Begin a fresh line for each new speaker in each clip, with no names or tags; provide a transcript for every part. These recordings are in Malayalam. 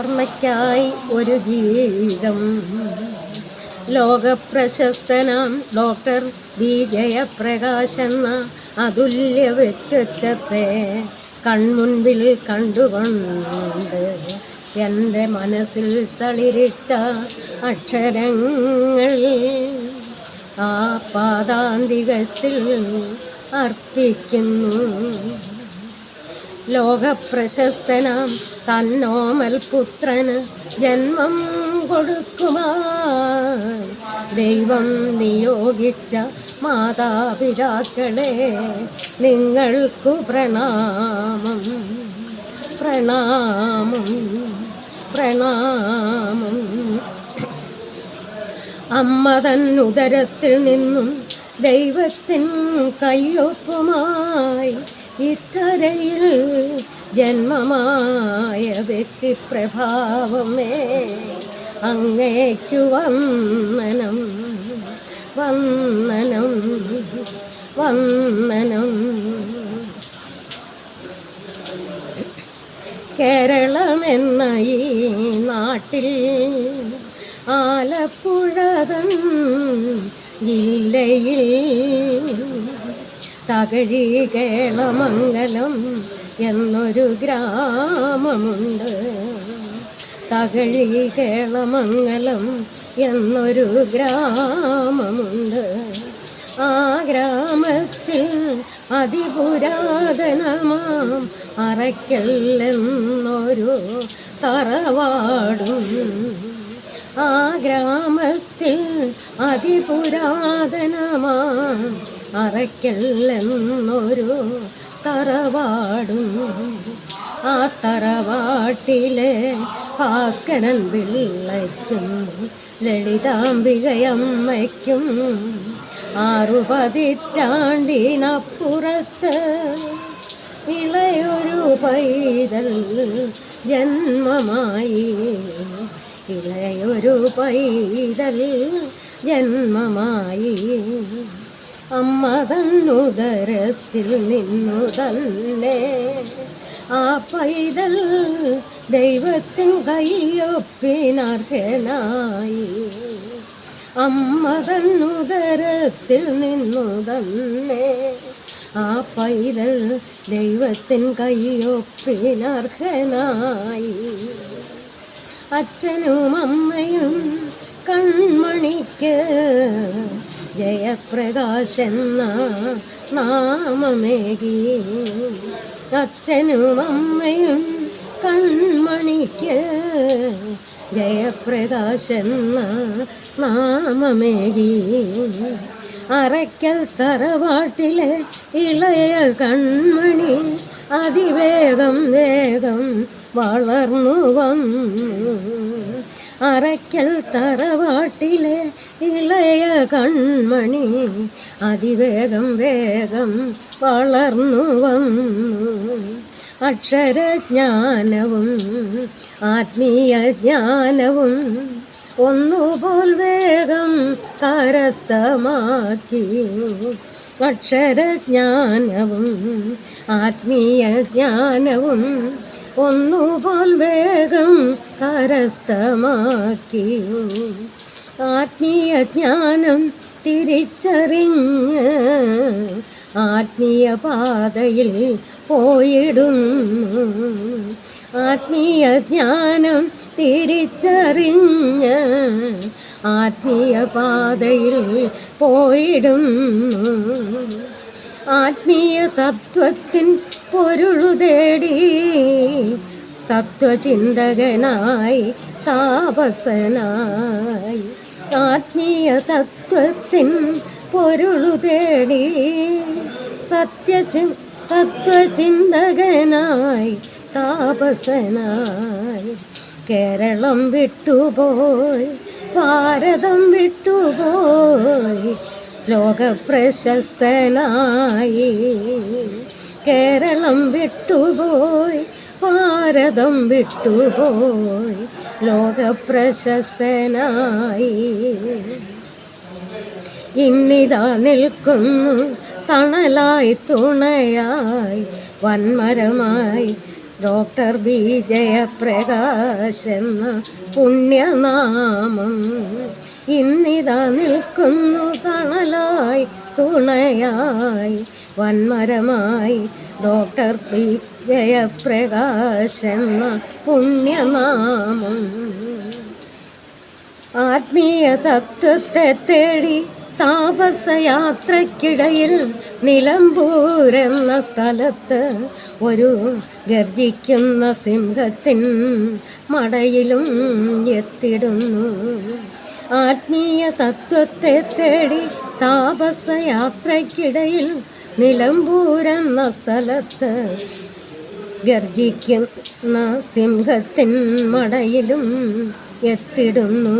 ഓർമ്മയ്ക്കായി ഒരു ഗീതം. ലോകപ്രശസ്തനാം ഡോക്ടർ ബി. ജയപ്രകാശ് എന്ന അതുല്യ വ്യക്തിത്വത്തെ കൺമുൻപിൽ കണ്ടുകൊണ്ട് എന്റെ മനസ്സിൽ തളിരിട്ട അക്ഷരങ്ങൾ ആ പാതാന്തികത്തിൽ അർപ്പിക്കുന്നു. ലോകപ്രശസ്തനാം തന്നോമൽ പുത്രന് ജന്മം കൊടുക്കുവാൻ ദൈവം നിയോഗിച്ച മാതാപിതാക്കളെ നിങ്ങൾക്കു പ്രണാമം. പ്രണാമം. പ്രണാമം. അമ്മ തൻ ഉദരത്തിൽ നിന്നും ദൈവത്തിൻ കയ്യൊപ്പുമായി ഇത്തരയിൽ ജന്മമായ വ്യക്തിപ്രഭാവമേ അങ്ങേക്കു വന്നനം വന്നനം വന്ദനം. കേരളമെന്ന ഈ നാട്ടിൽ ആലപ്പുഴതൻ ജില്ലയിൽ തകഴി കേളമംഗലം എന്നൊരു ഗ്രാമമുണ്ട്. തകഴികേളമംഗലം എന്നൊരു ഗ്രാമമുണ്ട്. ആ ഗ്രാമത്തിൽ അതിപുരാതനമാം അറയ്ക്കൽ എന്നൊരു തറവാടും. ആ ഗ്രാമത്തിൽ അതിപുരാതനമാം അറയ്ക്കൽ എന്നൊരു തറവാടും. ആ തറവാട്ടിലെ ഭാസ്കരൻ പിള്ളയ്ക്കും ലളിതാംബികയമ്മയ്ക്കും ആറു പതിറ്റാണ്ടിനപ്പുറത്ത് ഇളയൊരു പൈതൽ ജന്മമായി. ഇളയൊരു പൈതൽ ജന്മമായി. അമ്മ തന്നുദരത്തിൽ നിന്നു തന്നെ ആ പൈതൽ ദൈവത്തിൻ കയ്യൊപ്പിനർഹനായി. അമ്മ തന്നുദരത്തിൽ നിന്നു തന്നെ ആ പൈതൽ ദൈവത്തിൻ കയ്യൊപ്പിനർഹനായി. അച്ഛനും അമ്മയും കൺമണിക്ക് ജയപ്രകാശെന്ന നാമമേകി അച്ഛനും അമ്മയും കൺമണിക്ക് ജയപ്രകാശെന്ന നാമമേകി അറയ്ക്കൽ തറവാട്ടിലെ ഇളയ കൺമണി അതിവേഗം വേഗം വളർന്നു വന്നു അറയ്ക്കൽ തറവാട്ടിലെ ഇളയ കൺമണി അതിവേഗം വേഗം വളർന്നു വന്നു. അക്ഷരജ്ഞാനവും ആത്മീയ ജ്ഞാനവും ഒന്നുപോൽ വേഗം കരസ്ഥമാക്കി. അക്ഷരജ്ഞാനവും ആത്മീയ ജ്ഞാനവും ഒന്നുപോൽ വേഗം കരസ്ഥമാക്കി. ആത്മീയ ജ്ഞാനം തിരിച്ചറിഞ്ഞ് ആത്മീയ പാതയിൽ പോയിടുന്നു. ആത്മീയ ജ്ഞാനം തിരിച്ചറിഞ്ഞ് ആത്മീയ പാതയിൽ പോയിടുന്നു. ആത്മീയ തത്വത്തിൻ പൊരുളു തേടി തത്വചിന്തകനായി താപസനായി ആത്മീയ തത്വത്തിൻ പൊരുളു തേടി സത്യചി തത്വചിന്തകനായി താപസനായി കേരളം വിട്ടുപോയി ഭാരതം വിട്ടുപോയി ലോകപ്രശസ്തനായി കേരളം വിട്ടുപോയി ഭാരതം വിട്ടുപോയി ലോകപ്രശസ്തനായി. ഇന്നിതാ നിൽക്കുന്നു തണലായി തുണയായി വന്മരമായി ഡോക്ടർ ബി. ജയപ്രകാശ് എന്ന പുണ്യനാമം. ഇന്നിതാ നിൽക്കുന്നു തണലായി തുണയായി വന്മരമായി ഡോക്ടർ പി. ജയപ്രകാശ് പുണ്യനാമം. ആത്മീയ തത്വത്തെ തേടി താപസയാത്രയ്ക്കിടയിൽ നിലമ്പൂരെന്ന സ്ഥലത്ത് ഒരു ഗർജിക്കുന്ന സിംഹത്തിൻ മടയിലും എത്തിടുന്നു. ആത്മീയ തത്വത്തെ തേടി താപസയാത്രയ്ക്കിടയിൽ നിലമ്പൂരെന്ന സ്ഥലത്ത് ഗർജിക്കുന്ന സിംഹത്തിൻ മടയിലും എത്തിടുന്നു.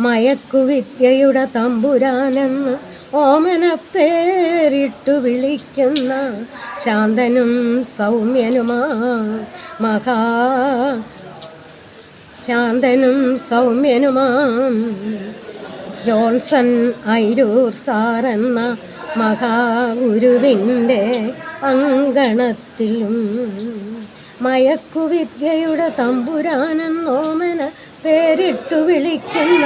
മയക്കുവിദ്യയുടെ തമ്പുരാനെന്ന് ഓമന പേരിട്ടു വിളിക്കുന്ന ശാന്തനും സൗമ്യനുമാ മഹാ ശാന്തനും സൗമ്യനുമാ. ജോൺസൺ ഐരൂർ സാറെന്ന മഹാഗുരുവിന്റെ അങ്കണത്തിലും മയക്കുവിദ്യയുടെ തമ്പുരാനെന്നോമന പേരിട്ടു വിളിക്കുന്ന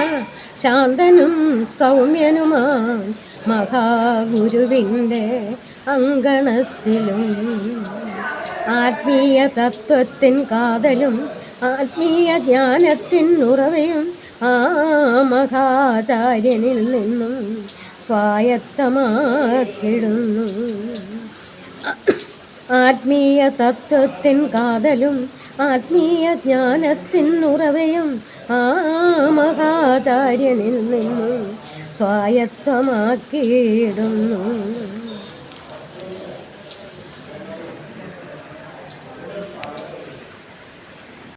ശാന്തനും സൗമ്യനുമാൻ മഹാഗുരുവിന്റെ അങ്കണത്തിലും. ആത്മീയ തത്വത്തിൻ കാതലും ആത്മീയ ജ്ഞാനത്തിൻ ഉറവയും ആ മഹാചാര്യനിൽ നിന്നും സ്വായത്തമാക്കിടുന്നു. ആത്മീയ തത്വത്തിൻ കാതലും ആത്മീയ ജ്ഞാനത്തിൻ ഉറവയും ആ മഹാചാര്യനിൽ നിന്നും സ്വായത്തമാക്കിയിടുന്നു.